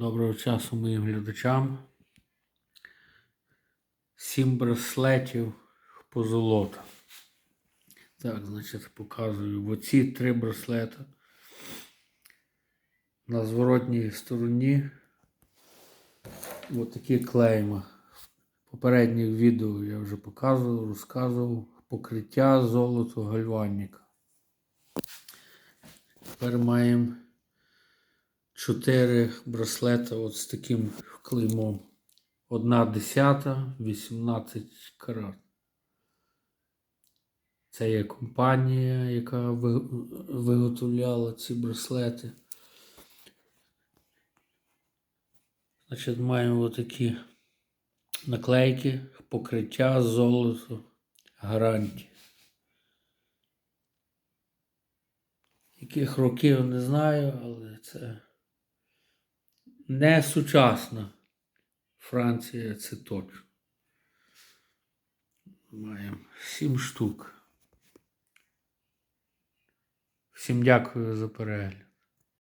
Доброго часу моїм глядачам. Сім браслетів позолота. Так, значить, показую. Оці три браслети. На зворотній стороні отакі клейма. Попередніх відео я вже показував, розказував покриття золото гальваніка. Тепер маємо чотири браслета от з таким клеймом. Одна десята, 18 карат. Це є компанія, яка виготовляла ці браслети. Значить, маємо отакі наклейки, покриття, золото, гарантія. Яких років не знаю, але це не сучасна Франція, це точно. Маємо сім штук. Всім дякую за перегляд.